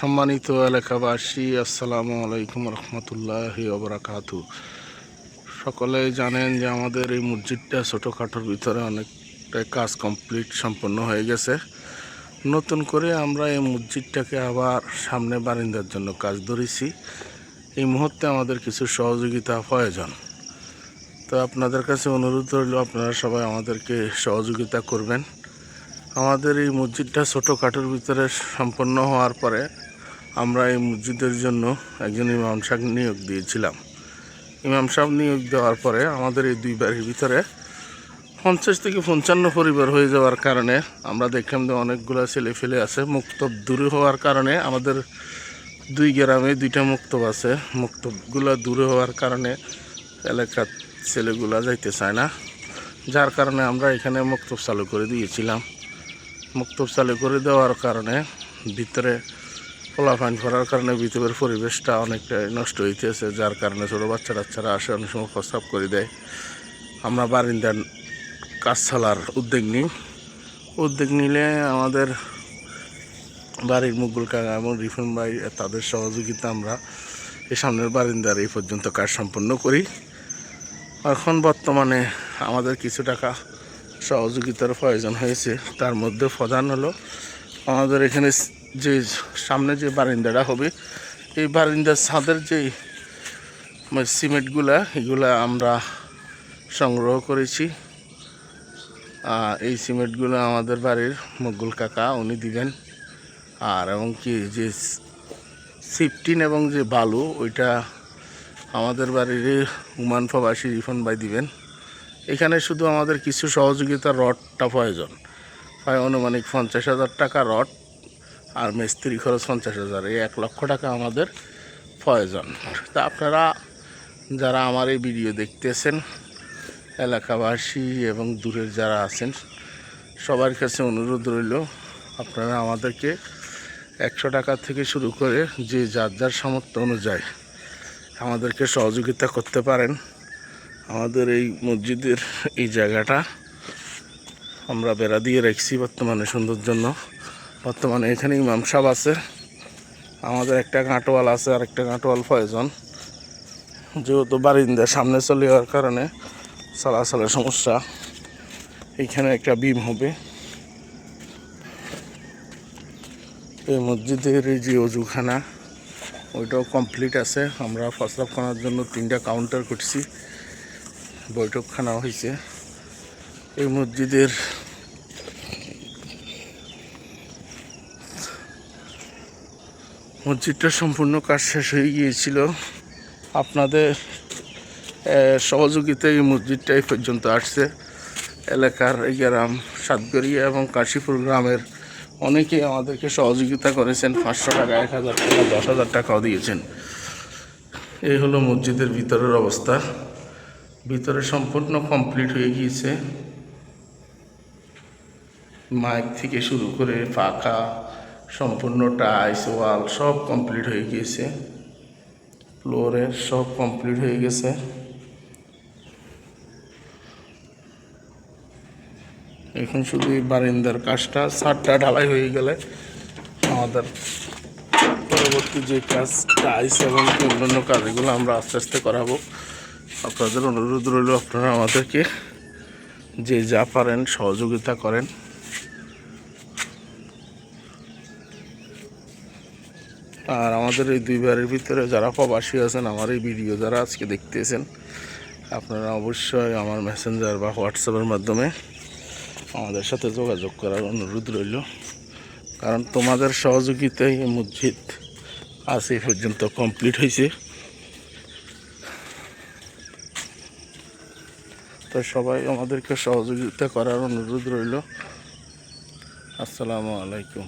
সম্মানিত এলাকাবাসী, আসসালামু আলাইকুম রহমতুল্লাহ ওবরাকাতু সকলে জানেন যে আমাদের এই মসজিদটা ছোটোখাটোর ভিতরে অনেকটাই কাজ কমপ্লিট সম্পন্ন হয়ে গেছে। নতুন করে আমরা এই মসজিদটাকে আবার সামনে বারিন্দার জন্য কাজ ধরেছি। এই মুহূর্তে আমাদের কিছু সহযোগিতা প্রয়োজন। তো আপনাদের কাছে অনুরোধ রইল, আপনারা সবাই আমাদেরকে সহযোগিতা করবেন। আমাদের এই মসজিদটা ছোটোখাটোর ভিতরে সম্পন্ন হওয়ার পরে আমরা এই মসজিদের জন্য একজন ইমাম সাহেব নিয়োগ দিয়েছিলাম। ইমাম সাহেব নিয়োগ দেওয়ার পরে আমাদের এই দুই বাড়ির ভিতরে পঞ্চাশ থেকে পঞ্চান্ন পরিবার হয়ে যাওয়ার কারণে আমরা দেখলাম যে অনেকগুলো ছেলে ফেলে আছে। মুক্তব দূরে হওয়ার কারণে আমাদের দুই গ্রামে দুইটা মুক্তব আছে। মুক্তবগুলো দূরে হওয়ার কারণে এলাকার ছেলেগুলা যাইতে চায় না। যার কারণে আমরা এখানে মুক্তব চালু করে দিয়েছিলাম। মুক্তব চালু করে দেওয়ার কারণে ভিতরে ফলাফাইন করার কারণে ভিতরের পরিবেশটা অনেকটাই নষ্ট হইতেছে, যার কারণে ছোটো বাচ্চা টাচ্চারা আসে, অনেক সময় প্রস্তাব করে দেয়। আমরা বারিন্দার কাজ চালার উদ্যোগ নিই। উদ্যোগ নিলে আমাদের বাড়ির মুগুল কাকা এবং রিফন ভাই, তাদের সহযোগিতা আমরা এই সামনের বারিন্দার এই পর্যন্ত কাজ সম্পন্ন করি। এখন বর্তমানে আমাদের কিছু টাকা সহযোগিতার প্রয়োজন হয়েছে। তার মধ্যে প্রধান হলো আমাদের এখানে যে সামনে যে বারিন্দাটা হবে, এই বারিন্দার ছাদের যে মানে সিমেন্টগুলা, এগুলা আমরা সংগ্রহ করেছি। এই সিমেন্টগুলো আমাদের বাড়ির মগুল কাকা উনি দিবেন। আর এবং কি যে সিফটিন এবং যে বালু, ওইটা আমাদের বাড়ির উমান প্রবাসী রিফন ভাই দিবেন। এখানে শুধু আমাদের কিছু সহযোগিতা রডটা প্রয়োজন। প্রায় অনুমানিক পঞ্চাশ হাজার টাকা রড। আর মিস্ত্রি খরচ পঞ্চাশ হাজার, এই এক লক্ষ টাকা আমাদের প্রয়োজন। তা আপনারা যারা আমার এই ভিডিও দেখতেছেন, এলাকাবাসী এবং দূরের যারা আছেন, সবার কাছে অনুরোধ রইল, আপনারা আমাদেরকে একশো টাকা থেকে শুরু করে যে যার যার সামর্থ্য অনুযায়ী আমাদেরকে সহযোগিতা করতে পারেন। আমাদের এই মসজিদের এই জায়গাটা আমরা বেড়া দিয়ে রেখেছি বর্তমানে সুন্দর জন্য। বর্তমানে এখানে ইমাম সাহেব আছে। আমাদের একটা গাঁটোয়াল আছে আর একটা গাঁটোয়াল প্রয়োজন। যেহেতু বারিন্দা সামনে চলে যাওয়ার কারণে চলাচলের সমস্যা। এইখানে একটা বিম হবে। এই মসজিদের যে অজুখানা, ওইটাও কমপ্লিট আছে। আমরা প্রস্রাবখানার জন্য তিনটা কাউন্টার করছি। বৈঠকখানা হয়েছে। এই মসজিদের মসজিদটা সম্পূর্ণ কাজ শেষ হয়ে গিয়েছিল। আপনাদের আহ, সহযোগিতায় এই মসজিদটা এই পর্যন্ত আসছে। এলাকার এই গ্রাম সাতগড়িয়া এবং কাশীপুর গ্রামের অনেকেই আমাদেরকে সহযোগিতা করেছেন। পাঁচশো টাকা এক হাজার টাকা দশ হাজার টাকাও দিয়েছেন। এই হলো মসজিদের ভিতরের অবস্থা। ভিতরে সম্পূর্ণ কমপ্লিট হয়ে গিয়েছে। মাইক থেকে শুরু করে পাখা সম্পূর্ণ টাইস ওয়াল সব কমপ্লিট হয়ে গিয়েছে। ফ্লোরের সব কমপ্লিট হয়ে গেছে। এখন শুধু এই বারিন্দার কাজটা, ছাদটা ঢালাই হয়ে গেলে আমাদের পরবর্তী যে কাজ টাইস এবং অন্যান্য কাজগুলো আমরা আস্তে আস্তে করাবো। আপনাদের অনুরোধ রইল আপনারা আমাদেরকে যে যা পারেন সহযোগিতা করেন। আর আমাদের এই দুই বাড়ির ভিতরে যারা প্রবাসী আছেন, আমার এই ভিডিও যারা আজকে দেখতেছেন, আপনারা অবশ্যই আমার মেসেঞ্জার বা হোয়াটসঅ্যাপের মাধ্যমে আমাদের সাথে যোগাযোগ করার অনুরোধ রইল। কারণ তোমাদের সহযোগিতায় এই মসজিদ আজ এই পর্যন্ত কমপ্লিট হয়েছে। তো সবাই আমাদেরকে সহযোগিতা করার অনুরোধ রইল। আসসালামু আলাইকুম।